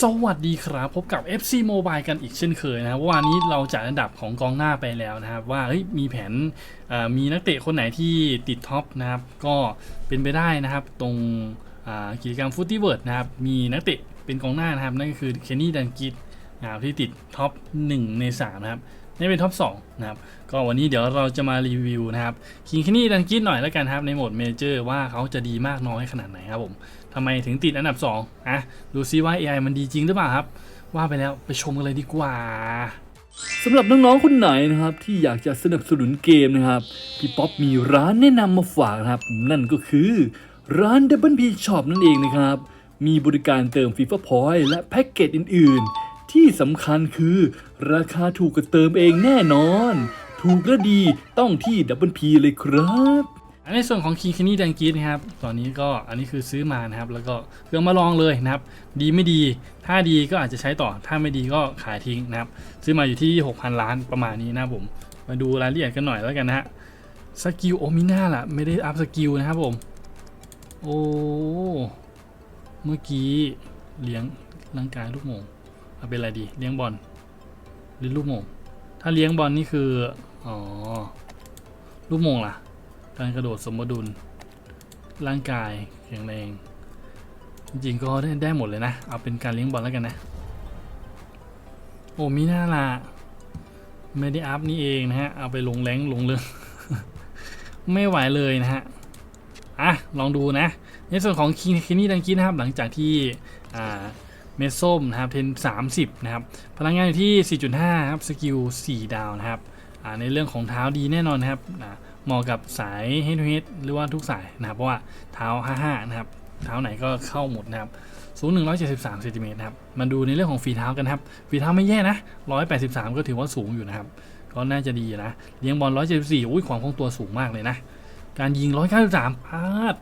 สวัสดีครับพบกับ FC Mobile กันอีกเช่นเคยนะครับวันนี้เราจัดอันดับของกองหน้าไปแล้วนะครับ ว่ามีแผนมีนักเตะคนไหนที่ติดท็อปนะครับ ก็เป็นไปได้นะครับ ตรงกิจกรรมฟุตตี้เวิร์ดนะครับ มีนักเตะเป็นกองหน้านะครับ นั่นก็คือเคนนี่ดันกิตนะครับที่ติดท็อป 1 ใน 3 นะครับนี่เป็นท็อป2นะครับ ก็วันนี้เดี๋ยวเราจะมารีวิวนะครับคิงเคนนี่ดันกิตหน่อยแล้วกันครับในโหมดเมเจอร์ว่าเขาจะดีมากน้อยขนาดไหนครับผม ทำไมถึงติดอันดับ2อะดูซิว่า AI มันดีจริงหรือเปล่าครับ ว่าไปแล้วไปชมกันเลยดีกว่าสำหรับน้องๆคนไหนนะครับ ที่อยากจะสนับสนุนเกมนะครับ พี่ป๊อปมีร้านแนะนำมาฝากนะครับ นั่นก็คือร้าน Double P Shop นั่นเองนะครับ มีบริการเติม FIFA Point และแพ็กเกจอื่น ๆ ที่สำคัญคือราคาถูกกว่าเติมเองแน่นอน ถูกและดีต้องที่ Double P เลยครับ อันในส่วนของ King Kenny d a n g i t นะครับ ตอนนี้ก็อันนี้คือซื้อมานะครับ แล้วก็เครื่องมาลองเลยนะครับ ดีไม่ดี ถ้าดีก็อาจจะใช้ต่อ ถ้าไม่ดีก็ขายทิ้งนะครับ ซื้อมาอยู่ที่ 6,000 ล้านประมาณนี้นะผม มาดูรายละเอียดกันหน่อยแล้วกันนะฮะ สกิลโอมิน่าล่ะ ไม่ได้อัพสกิลนะครับผม โอ้ เมื่อกี้เลี้ยงร่างกายลูกโมงเอาเป็นอะไรดี เลี้ยงบอลหรือลูกโมง ถ้าเลี้ยงบอลนี่คือ อ๋อ ลูกโมงล่ะ การกระโดดสมดุล ร่างกายแข็งแรง จริงก็ได้ได้หมดเลยนะ เอาเป็นการเลี้ยงบอลแล้วกันนะ โอ้มีหน้าละไม่ได้อัพนี่เองนะฮะ เอาไปลงแรงลงเรื่องไม่ไหวเลยนะฮะ อะ ลองดูนะ ในส่วนของคิคินี่ดังกี้นะครับ หลังจากที่อ่าเมสส้มนะครับเทน30นะครับ พลังงานอยู่ที่ 4.5 ครับ สกิล 4 ดาวนะครับ ในเรื่องของเท้าดีแน่นอนนะครับอ่าเหมาะกับสายเฮด to head หรือว่าทุกสายนะครับเพราะว่าเท้า 55 นะครับ เท้าไหนก็เข้าหมดนะครับสูง 173เซนติเมตรนะครับ มาดูในเรื่องของฝีเท้ากันครับ ฝีเท้าไม่แย่นะ 183 ก็ถือว่าสูงอยู่นะครับ ก็น่าจะดีนะ เลี้ยงบอล 174 อุ้ยความคล่องตัวสูงมากเลยนะ การยิง 193พลาด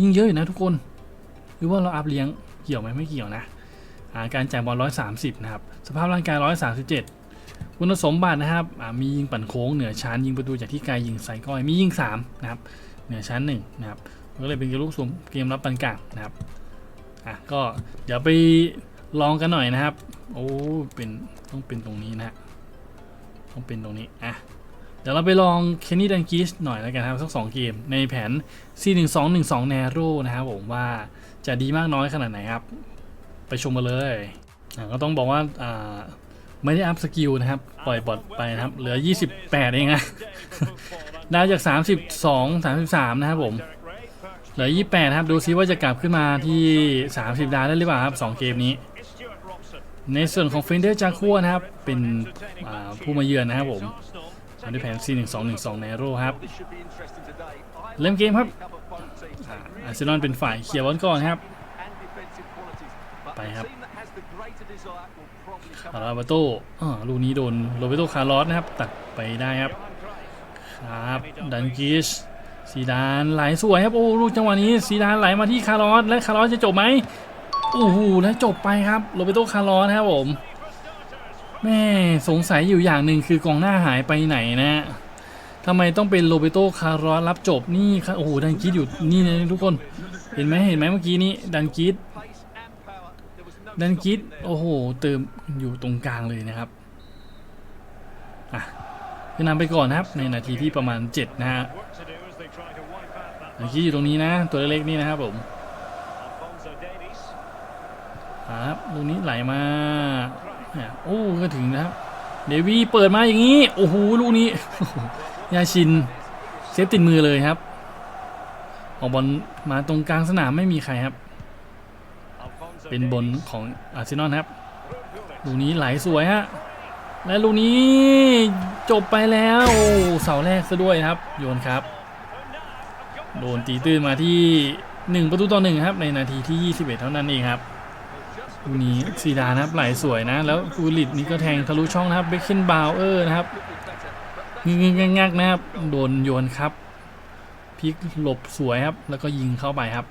ยิงเยอะอยู่นะทุกคน หรือว่าเราอัพเลี้ยง เกี่ยวไหมไม่เกี่ยวนะ การจ่ายบอล 130 นะครับ สภาพร่างกาย 137 คุณสมบัตินะครับอ่ามียิงปั่นโค้งเหนือชั้นยิงประตูจากที่ไกลยิงใส่ก้อยมียิง3นะครับเหนือชั้น1นะครับก็เลยเป็นเกมลูกสูงเกมรับปันกลางนะครับอะก็เดี๋ยวไปลองกันหน่อยนะครับ โอ้เป็นต้องเป็นตรงนี้นะฮะต้องเป็นตรงนี้อะเดี๋ยวเราไปลองเคนนี่ดันกิสหน่อยแล้วกันครับสักสองเกมในแผน41212 Nero นะครับผมว่าจะดีมากน้อยขนาดไหนครับ ไปชมมาเลยอะก็ต้องบอกว่าอ่า ไม่ได้อัพสกิลนะครับ ปล่อยบอทไปนะครับ เหลือ 28 เองนะดาวจาก 32 33 นะครับผม เหลือ 28 ครับ ดูซิว่าจะกลับขึ้นมาที่ 30 ดาวได้หรือเปล่าครับ 2 เกมนี้ ในส่วนของเฟนเดอร์จาคัวนะครับ เป็นผู้มาเยือนนะครับผมมาด้วยแผน4-1-2-1-2 n นโรครับเริ่มเกมครับอาร์เซนอลเป็นฝ่ายเคลียบอลก่อนครับ ไปครับ อาราบาโต้อ่าลูกนี้โดนโรเบโตคาร์ลอสนะครับ ตัดไปได้ครับ ครับ ดันกิชซีดานไหลสวยครับ โอ้ลูกจังหวะนี้ซีดานไหลมาที่คาร์ลอสและคาร์ลอสจะจบไหมโอ้โหแล้วจบไปครับโรเบโตคาร์ลอสครับผมแม่สงสัยอยู่อย่างหนึ่งคือกองหน้าหายไปไหนนะทำไมต้องเป็นโรเบโตคาร์ลอสรับจบนี่ครับโอ้โหดันกิชอยู่นี่นะทุกคน เห็นไหมเห็นไหมเมื่อกี้นี้ดันกิช ดันกิด โอ้โห เติมอยู่ตรงกลางเลยนะครับ อะคือนำไปก่อนนะครับ ในนาทีที่ประมาณ 7 นะฮะดันกิดอยู่ตรงนี้นะ ตัวเล็กๆนี่นะครับผมครับลูกนี้ไหลมาเนี่ยโอ้ก็ถึงนะครับ เดวี่เปิดมาอย่างนี้ โอ้โห ลูกนี้ ยาชิน เซฟติดมือเลยครับ ออกบอลมาตรงกลางสนามไม่มีใครครับ เป็นบนของอาร์เซนอลครับ ลูกนี้ไหลสวยฮะ และลูกนี้จบไปแล้วเสาแรกซะด้วยครับ โยนครับ โดนตีตื้นมาที่ 1 ประตูต่อหนึ่งครับ ในนาทีที่ 21 เท่านั้นเองครับลูกนี้ซีดานะครับไหลสวยนะ แล้วกูลิตนี่ก็แทงทะลุช่องนะครับเบคเคนบาวเออร์นะครับงึงงักนะครับ โดนโยนครับพลิกหลบสวยครับ แล้วก็ยิงเข้าไปครับ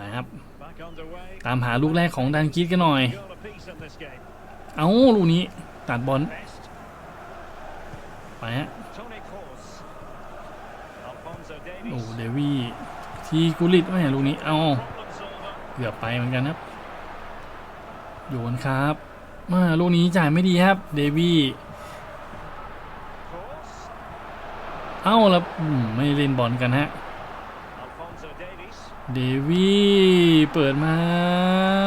นะ ครับ ตามหาลูกแรกของดันกิดกันหน่อย เอาลูกนี้ตัดบอลไปฮะโอ้เดวี่ที่กุลิตไม่เห็นลูกนี้เอาเกือบไปเหมือนกันครับ โยนครับมาลูกนี้จ่ายไม่ดีครับ เดวี่เอ้าแล้วอืมไม่เล่นบอลกันฮะ เดวี่เปิดมา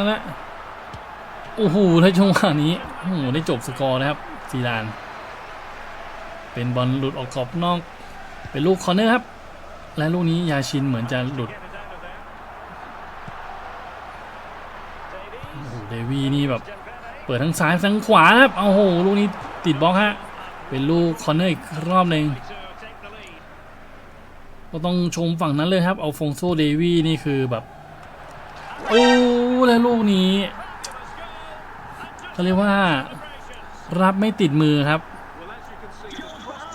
แล้วโอ้โหถ้าจังหวะนี้โอ้โหได้จบสกอร์นะครับซีดาน เป็นบอลหลุดออกกรอบนอก เป็นลูกคอร์เนอร์ครับ และลูกนี้ยาชินเหมือนจะหลุดโอ้โหเดวี่นี่แบบเปิดทั้งซ้ายทั้งขวาครับโอ้โหลูกนี้ติดบล็อกฮะเป็นลูกคอร์เนอร์อีกรอบหนึ่ง ก็ต้องชมฝั่งนั้นเลยครับ เอาฟงโซเดวี่นี่คือแบบ โอ้แล้วลูกนี้เขาเรียกว่ารับไม่ติดมือครับ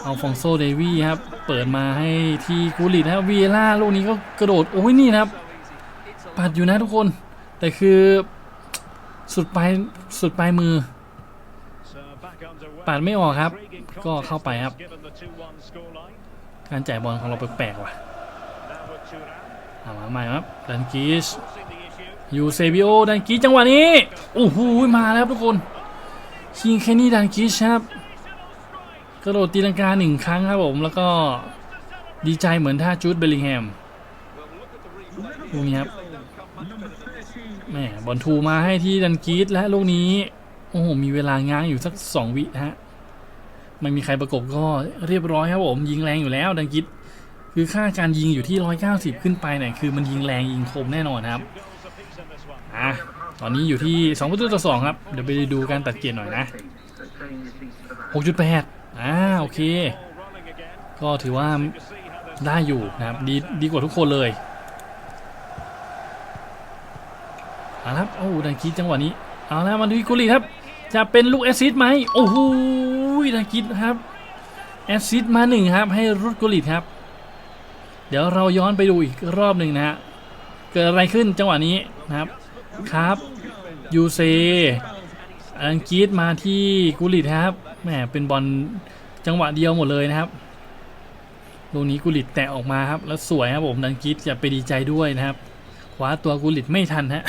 เอาฟองโซเดวี่ครับ เปิดมาให้ที่กูริดนะครับวีล่าลูกนี้ก็กระโดด โอ้ยนี่นะครับ ปัดอยู่นะทุกคน แต่คือสุดปลายสุดปลายมือปัดไม่ออกครับ ก็เข้าไปครับ การจ่ายบอลของเราแปลกๆว่ะเอามาใหม่ครับดันกิชยูเซบิโอดันกิชจังหวะนี้โอ้โหมาแล้วครับทุกคนคิงแคนนี่ดันกิชครับกระโดดตีลังกาหนึ่งครั้งครับผมแล้วก็ดีใจเหมือนท่าจูดเบลลิงแฮมลูกนี้ครับแม่บอลทูมาให้ที่ดันกีสและลูกนี้ โอ้โห มีเวลาง้างอยู่สักสองวิฮะ ไม่มีใครประกบก็เรียบร้อยครับผมยิงแรงอยู่แล้วดังกิดคือค่าการยิงอยู่ที่ 190 ขึ้นไปเนี่ยคือมันยิงแรงยิงคมแน่นอนครับอะตอนนี้อยู่ที่ 2 ประตูต่อ 2 ครับ เดี๋ยวไปดูการตัดเกียร์หน่อยนะ 6.8 อ่าโอเค ก็ถือว่าได้อยู่นะครับดีดีกว่าทุกคนเลยเอาละครับโอ้ดังกิดจังหวะนี้ เอาละมาดูกุลีครับ จะเป็นลูกแอซิสไหมโอ้โห ดังกิดครับแอสซิสต์มาหนึ่งครับ ให้รุดกุลิตครับ เดี๋ยวเราย้อนไปดูอีกรอบหนึ่งนะฮะ เกิดอะไรขึ้นจังหวะนี้นะครับ ครับยูเซอังกฤษมาที่กุลิตครับแหมเป็นบอลจังหวะเดียวหมดเลยนะครับลูกนี้กุลิตแตะออกมาครับ แล้วสวยครับผมดังกิดจะไปดีใจด้วยนะครับคว้าตัวกุลิตไม่ทันฮะ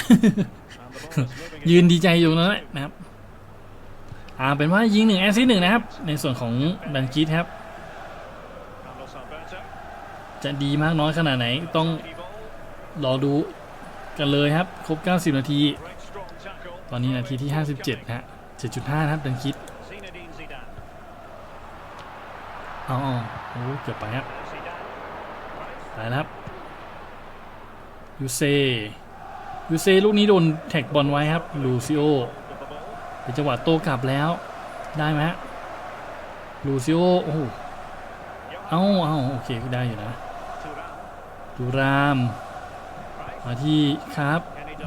ยืนดีใจอยู่นั้นแหละนะครับ อ่าเป็นว่ายิงหนึ่งแอสซิสหนึ่งนะครับ ในส่วนของดันกิทครับ จะดีมากน้อยขนาดไหนต้องรอดูกันเลยครับ ครบ 90 นาที ตอนนี้นาทีที่ 57นะฮะ 7.5 นะครับดันกิทเอาเอโอ้เกือบไปครับไปแล้วครับยูเซยูเซลูกนี้โดนแท็กบอลไว้ครับลูซิโอ เป็นจังหวะโตกลับแล้วได้ไหมฮะลูซิโอโอ้โหเอ้าเอ้าโอเคได้อยู่นะดูรามมาที่ครับ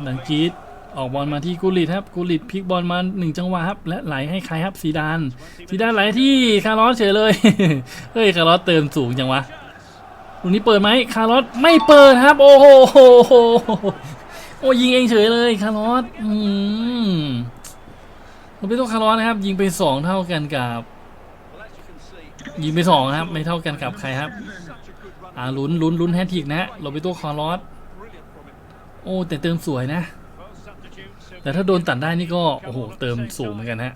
ดันกีดออกบอลมาที่กุลิตครับกุลิตพลิกบอลมาหนึ่งจังหวะครับและไหลให้ใครครับซีดานซีดานไหลที่คาร์ลอสเฉยเลยเฮ้ยคาร์ลอสเติมสูงจังวะลูกนี้เปิดไหมคาร์ลอสไม่เปิดครับ โอ้โหโอ้ยิงเองเฉยเลยคาร์ลอสอืม เราไปต้องคาร์ลอสนะครับ ยิงไปสองเท่ากันกับ ยิงไปสองครับ ไม่เท่ากันกับใครครับ อ่าลุ้นลุ้นลุ้นแฮตทริกนะโรเบโตคาร์ลอสโอ้ แต่เติมสวยนะ แต่ถ้าโดนตัดได้นี่ก็ โอ้โห เติมสูงเหมือนกันฮะ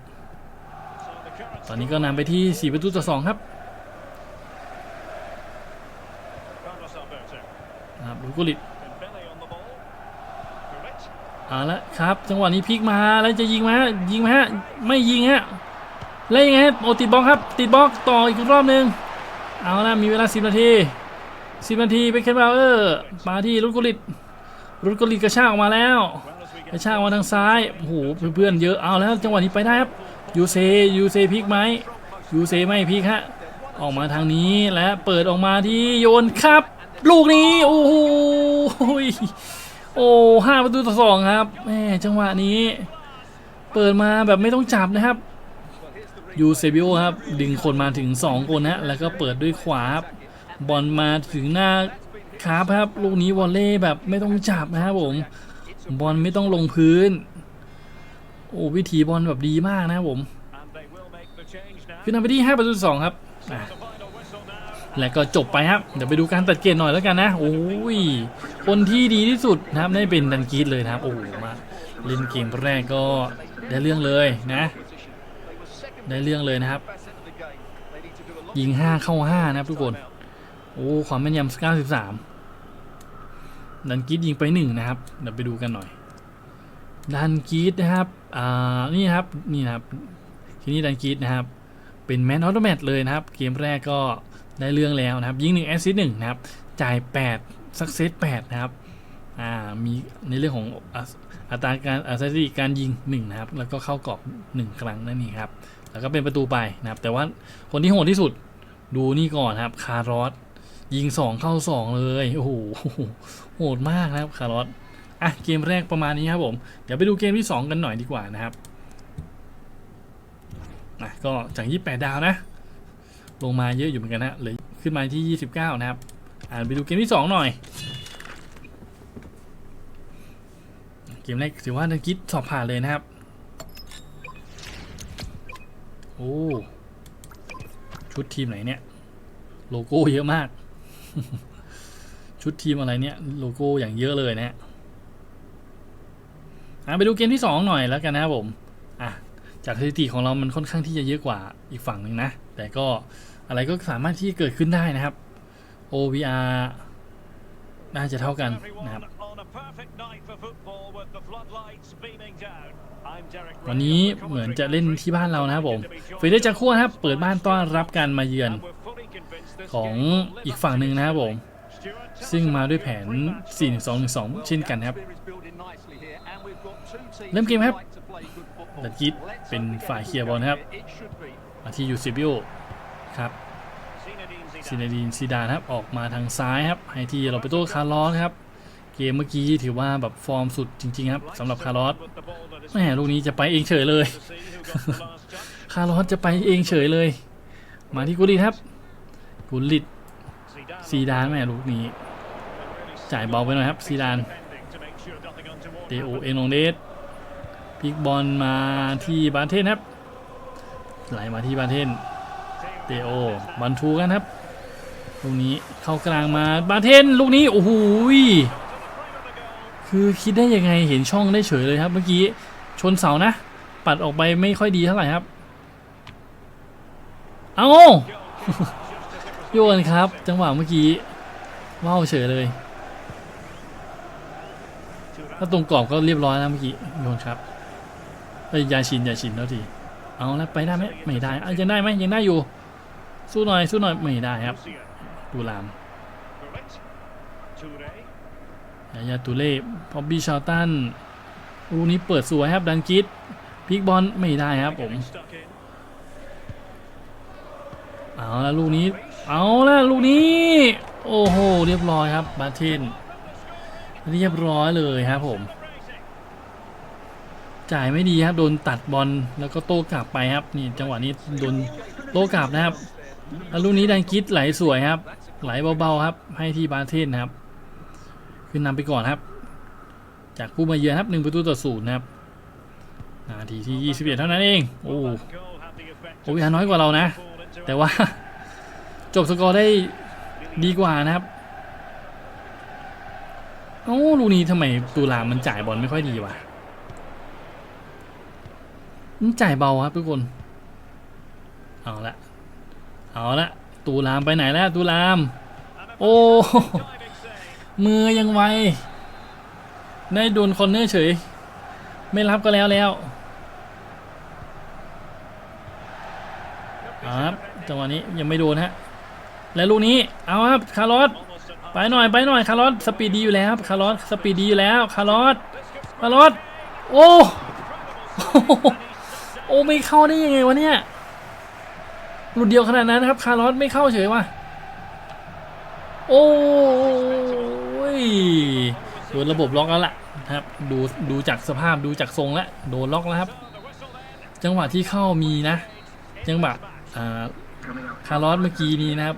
ตอนนี้ก็นำไปที่ 4 ประตูต่อ 2 ครับครับลูกุลิต เอาละครับจังหวะนี้พลิกมาแล้วจะยิงไหมฮะยิงไหมฮะไม่ยิงฮะแล้วยังไงฮะโอติดบล็อกครับ ติดบล็อกต่ออีกรอบหนึ่งเอาละมีเวลา 10 นาที 10 นาทีไปเคนบาเออร์มาที่ลูกุลิตลูกุลิตกระชากออกมาแล้วกระชากมาทางซ้ายโอ้โหเพื่อนๆเยอะเอาแล้วจังหวะนี้ไปได้ครับยูเซยูเซพลิกไหมยูเซไม่พลิกฮะออกมาทางนี้และเปิดออกมาที่โยนครับ ลูกนี้โอ้โห โอ้ห้าประตูต่อสองครับแหมจังหวะนี้ เปิดมาแบบไม่ต้องจับนะครับยูเซบิโอครับ ดึงคนมาถึง 2 คนฮะแล้วก็เปิดด้วยขวาบบอลมาถึงหน้าคาร์ครับลูกนี้วอลเล่แบบไม่ต้องจับนะครับผมบอลไม่ต้องลงพื้น โอ้วิธีบอลแบบดีมากนะครับผมขึ้นนำไปที่5ประตูต่อ2ครับ และก็จบไปครับ เดี๋ยวไปดูการตัดเกณฑ์หน่อยแล้วกันนะ โอ้ย คนที่ดีที่สุดนะครับได้เป็นดันกีดเลยนะครับ โอ้โหมาเล่นเกมแรกก็ได้เรื่องเลยนะ ได้เรื่องเลยนะครับ ยิง 5 เข้า 5 นะครับทุกคน โอ้ความแม่นยำ93 ดันกีดยิงไป 1 นะครับ เดี๋ยวไปดูกันหน่อย ดันกีดนะครับ อ่า นี่ครับ นี่นะครับ ทีนี้ดันกีดนะครับ เป็นแมนออโตแมตเลยนะครับ เกมแรกก็ ได้เรื่องแล้วนะครับ ยิง1แอสซิสต์1นะครับ จ่าย8สักเซต8นะครับอ่ามีในเรื่องของอัตราการอัตราการยิง1นะครับ แล้วก็เข้ากรอบ1ครั้งนั่นเองครับ แล้วก็เป็นประตูไปนะครับ แต่ว่าคนที่โหดที่สุดดูนี่ก่อนครับ คาร์ลอสยิง2เข้า2เลยโอ้โหโหดมากนะครับคาร์ลอสอะเกมแรกประมาณนี้ครับผม เดี๋ยวไปดูเกมที่2กันหน่อยดีกว่านะครับอะก็จาก 28 ดาวนะ ลงมาเยอะอยู่เหมือนกันนะเลยขึ้นมาที่ 29 นะครับ อ่านไปดูเกมที่ 2 หน่อย เกมแรกถือว่านักกิจสอบผ่านเลยนะครับ โอ้ ชุดทีมไหนเนี่ย โลโก้เยอะมาก ชุดทีมอะไรเนี่ย โลโก้อย่างเยอะเลยนะฮะอะไปดูเกมที่ 2 หน่อยแล้วกันนะครับผม จากสถิติของเรามันค่อนข้างที่จะเยอะกว่าอีกฝั่งหนึ่งนะ แต่ก็อะไรก็สามารถที่จะเกิดขึ้นได้นะครับ OVR น่าจะเท่ากันนะครับ วันนี้เหมือนจะเล่นที่บ้านเรานะครับผมเฟเดจากัวนะครับ เปิดบ้านต้อนรับการมาเยือนของอีกฝั่งหนึ่งนะครับผม ซึ่งมาด้วยแผน4-2-1-2 เช่นกันครับ เริ่มเกมครับ ดัดกิดเป็นฝ่ายเคลียร์บอลครับ มาที่ยูซิบิโอครับซินาดีนซีดานครับ ออกมาทางซ้ายครับ ให้ที่โรเบโตคาร์ลอสครับ เกมเมื่อกี้ถือว่าแบบฟอร์มสุดจริง ๆ ครับสำหรับคาร์ลอสแหมลูกนี้จะไปเองเฉยเลย คาร์ลอสจะไปเองเฉยเลย มาที่กุลิตครับ กุลิตซีดานแหมลูกนี้ จ่ายเบาไปหน่อยครับซีดานเตโอเอนองเดส พลิกบอลมาที่บาเทนครับ ไหลมาที่บาเทนเตโอบันทูกันครับลูกนี้เข้ากลางมาบาเทนลูกนี้โอ้โหคือคิดได้ยังไงเห็นช่องได้เฉยเลยครับ เมื่อกี้ชนเสานะ ปัดออกไปไม่ค่อยดีเท่าไหร่ครับ เอาโยนครับ จังหวะเมื่อกี้ว้าวเฉยเลย ถ้าตรงกรอบก็เรียบร้อยแล้วเมื่อกี้โยนครับ อ้ยยาชินยาชินแล้วทีเอาแล้วไปได้ไหมไม่ได้อะยังได้ไหมยังได้อยู่ สู้หน่อยสู้หน่อยไม่ได้ครับดูลามยายาตูเล่พอบบี้ชาวตันลูกนี้เปิดสวยครับดันกิดพิกบอลไม่ได้ครับผมเอาแล้วลูกนี้ เอาแล้วลูกนี้ โอ้โห เรียบร้อยครับบาเทนเรียบร้อยเลยครับผม จ่ายไม่ดีครับ โดนตัดบอลแล้วก็โต้กลับไปครับ นี่จังหวะนี้โดนโต้กลับนะครับแล้วลูกนี้ดันกิดไหลสวยครับ ไหลเบาๆครับ ให้ที่บาเทนนะครับ ขึ้นนำไปก่อนครับ จากผู้มาเยือนครับหนึ่งประตูต่อศูนย์นะครับนาทีที่ 21 เท่านั้นเอง โอ้โอ้ยน้อยกว่าเรานะ แต่ว่า จบสกอร์ได้ดีกว่านะครับโอ้ลูกนี้ทำไมตูลามันจ่ายบอลไม่ค่อยดีวะ จ่ายเบาครับทุกคน เอาละ เอาละ ตูลามไปไหนแล้วตูลาม โอ้ มือยังไว ได้โดนคอนเนอร์เฉย ไม่รับก็แล้วแล้วเอาครับจังหวะนี้ยังไม่โดนฮะ และลูกนี้ เอาครับ คาร์ลอส ไปหน่อย ไปหน่อย คาร์ลอส สปีดดีอยู่แล้วครับคาร์ลอส สปีดดีอยู่แล้ว คาร์ลอส คาร์ลอส โอ้ โอ้ไม่เข้าได้ยังไงวะเนี่ยหลุดเดียวขนาดนั้นครับ คาร์ลอสไม่เข้าเฉยว่ะโอ้ยโดนระบบล็อกแล้วล่ะนะครับดูดูจากสภาพดูจากทรงแล้วโดนล็อกแล้วครับ จังหวะที่เข้ามีนะ จังหวะคาร์ลอสเมื่อกี้นี้นะครับ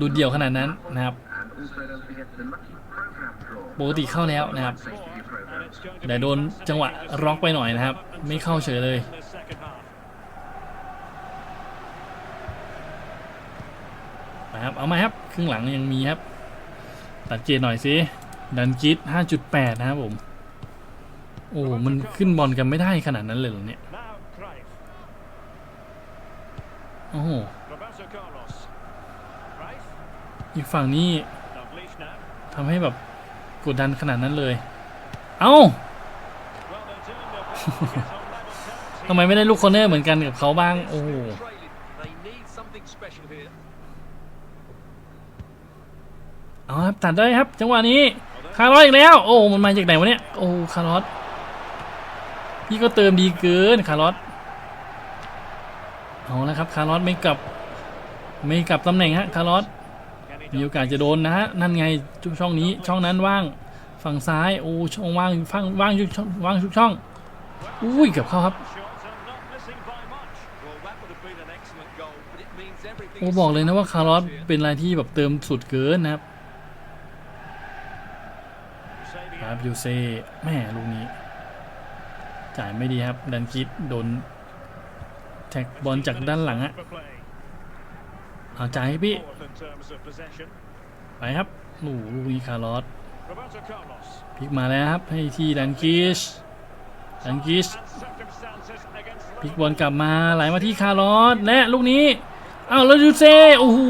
ดูเดี่ยวขนาดนั้นนะครับปกติเข้าแล้วนะครับแต่โดนจังหวะร็อกไปหน่อยนะครับ ไม่เข้าเฉยเลย ไป นะ ครับ เอามาครับครึ่งหลังยังมีครับ ตัดเกณฑ์หน่อยสิดันกิด5.8 นะครับผม โอ้มันขึ้นบอลกันไม่ได้ขนาดนั้นเลยเหรอเนี่ย โอ้โหอีกฝั่งนี้ทำให้แบบกดดันขนาดนั้นเลย เอ้าทำไมไม่ได้ลูกคอร์เนอร์เหมือนกันกับเขาบ้าง โอ้โห เอาครับตัดได้ครับ จังหวะนี้คาร์ลอสอีกแล้ว โอ้มันมาจากไหนวะเนี่ยโอ้คาร์ลอสพี่ก็เติมดีเกินคาร์ลอสเอาแล้วครับคาร์ลอสไม่กลับไม่กลับตำแหน่งฮะคาร์ลอสมีโอกาสจะโดนนะฮะนั่นไงช่องนี้ช่องนั้นว่างฝั่งซ้ายโอ้ช่องว่างฝั่งว่างทุกช่องว่างทุกช่องอุ้ยเกือบเข้าครับโอ้บอกเลยนะว่าคาร์ลอสเป็นอะไรที่แบบเติมสุดเกินนะครับ ครับยูเซ่แม่ลูกนี้ จ่ายไม่ดีครับ ดันคิดโดนแท็กบอลจากด้านหลังอะเอาจ่ายให้พี่ ไปครับหนูลูกนี้คาร์ลอสพลิกมาแล้วครับให้ที่ดันกิชดันกิชพลิกบอลกลับมาไหลมาที่คาร์ลอสและลูกนี้เอาแล้วยูเซ่โอ้โห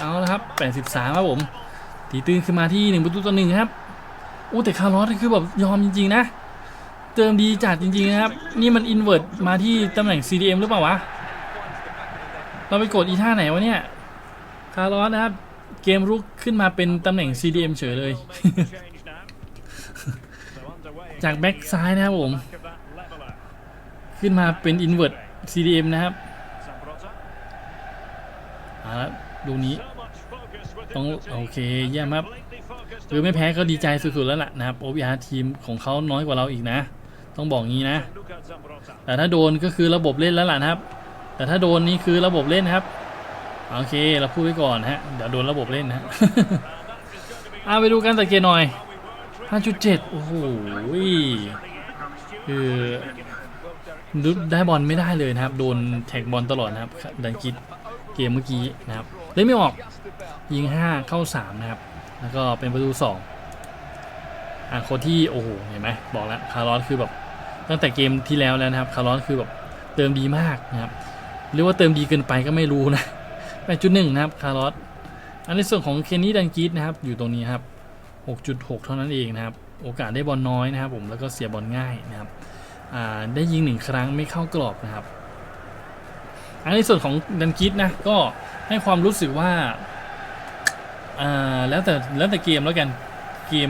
เอาและครับ 83 ครับผม ตีตื้นขึ้นมาที่1ประตูต่อหนึ่งครับโอ้แต่คาร์ลอสคือแบบยอมจริง ๆ นะเติมดีจัดจริง ๆ นะครับ นี่มันอินเวอร์ตมาที่ตำแหน่ง CDM หรือเปล่าวะ เราไปกดอีท่าไหนวะเนี่ย คาร์ลอสนะครับ เกมรุกขึ้นมาเป็นตำแหน่ง CDM เฉยเลย จากแบ็กซ้ายนะครับผม ขึ้นมาเป็นอินเวอร์ต CDM นะครับ Zambrota. เอาดูนี้ ต้องโอเคเยี่ยมครับคือไม่แพ้ก็ดีใจสุดๆแล้วล่ะนะครับ OBR ทีมของเขาน้อยกว่าเราอีกนะ ต้องบอกงี้นะ แต่ถ้าโดนก็คือระบบเล่นแล้วล่ะนะครับ แต่ถ้าโดนนี่คือระบบเล่นครับโอเคเราพูดไว้ก่อนฮะเดี๋ยวโดนระบบเล่นนะฮะเอาไปดูกันสังเกตหน่อย 5.7 โอ้โหคือดูได้บอลไม่ได้เลยนะครับ โดนแท็กบอลตลอดนะครับ ดันกิดเกมเมื่อกี้นะครับ เล่นไม่ออก ยิง 5 เข้า 3 นะครับ แล้วก็เป็นประตู 2อะคนที่โอ้โหเห็นไหมบอกแล้วคาร์ลอสคือแบบตั้งแต่เกมที่แล้วแล้วนะครับคาร์ลอสคือแบบเติมดีมากนะครับหรือว่าเติมดีเกินไปก็ไม่รู้นะ8.1นะครับคาร์ลอสอันในส่วนของเคนนี่ดันกีดนะครับอยู่ตรงนี้ครับ6.6เท่านั้นเองนะครับโอกาสได้บอลน้อยนะครับผมแล้วก็เสียบอลง่ายนะครับได้ยิงหนึ่งครั้งไม่เข้ากรอบนะครับ อันในส่วนของดันกิดนะก็ให้ความรู้สึกว่าอ่าแล้วแต่แล้วแต่เกมแล้วกันเกม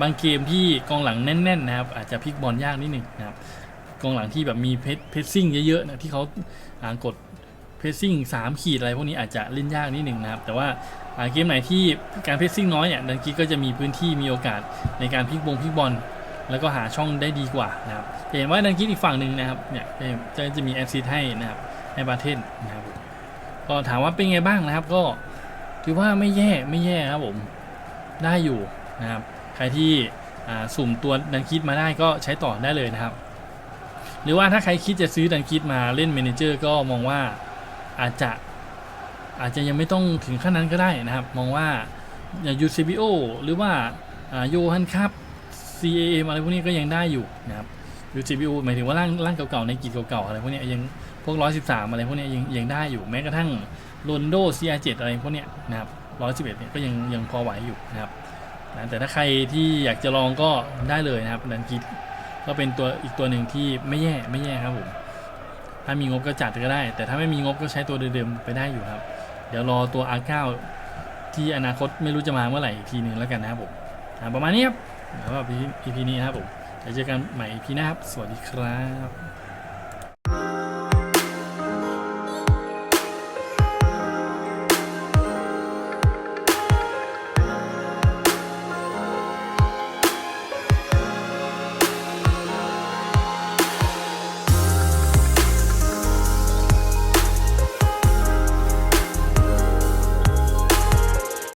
บางเกมที่กองหลังแน่นๆนะครับ อาจจะพลิกบอลยากนิดหนึ่งนะครับกองหลังที่แบบมีเพสซิ่งเยอะๆนะที่เขาอ่ากดเพสซิ่งสามขีดอะไรพวกนี้อาจจะเล่นยากนิดหนึ่งนะครับ แต่ว่าอาเกมไหนที่การเพสซิ่งน้อยเนี่ยดันกิดก็จะมีพื้นที่มีโอกาสในการพลิกบงพลิกบอลแล้วก็หาช่องได้ดีกว่านะครับเห็นว่าดันกิดอีกฝั่งหนึ่งนะครับเนี่ยจะจะมีแอสซิสให้นะครับ ให้บาเทนนะครับก็ถามว่าเป็นไงบ้างนะครับก็ถือว่าไม่แย่ไม่แย่ครับผมได้อยู่นะครับ ใครที่สุ่มตัวดันคิดมาได้ก็ใช้ต่อได้เลยนะครับ หรือว่าถ้าใครคิดจะซื้อดันคิดมาเล่นเมนเจอร์ก็มองว่าอาจจะอาจจะยังไม่ต้องถึงขั้นนั้นก็ได้นะครับ มองว่าอย่างยูซีบีโอหรือว่าโยฮันคับ CAM อะไรพวกนี้ก็ยังได้อยู่นะครับ UCBU หมายถึงว่าร่างร่างเก่าๆในกีดเก่าๆอะไรพวกนี้ยังพวก 113 อะไรพวกนี้ยังยังได้อยู่แม้กระทั่งโรนโด CR7 อะไรพวกนี้นะครับ 111 เนี่ยก็ยังยังพอไหวอยู่นะครับนะแต่ถ้าใครที่อยากจะลองก็ได้เลยนะครับดันกิดก็เป็นตัวอีกตัวหนึ่งที่ไม่แย่ไม่แย่ครับผมถ้ามีงบก็จัดก็ได้ แต่ถ้าไม่มีงบก็ใช้ตัวเดิมๆไปได้อยู่ครับ เดี๋ยวรอตัว R9 ที่อนาคตไม่รู้จะมาเมื่อไหร่อีกทีหนึ่งแล้วกันนะครับผมประมาณนี้ครับสำหรับ EP นี้นะครับผม เดี๋ยวเจอกันใหม่พี่น้าครับ สวัสดีครับ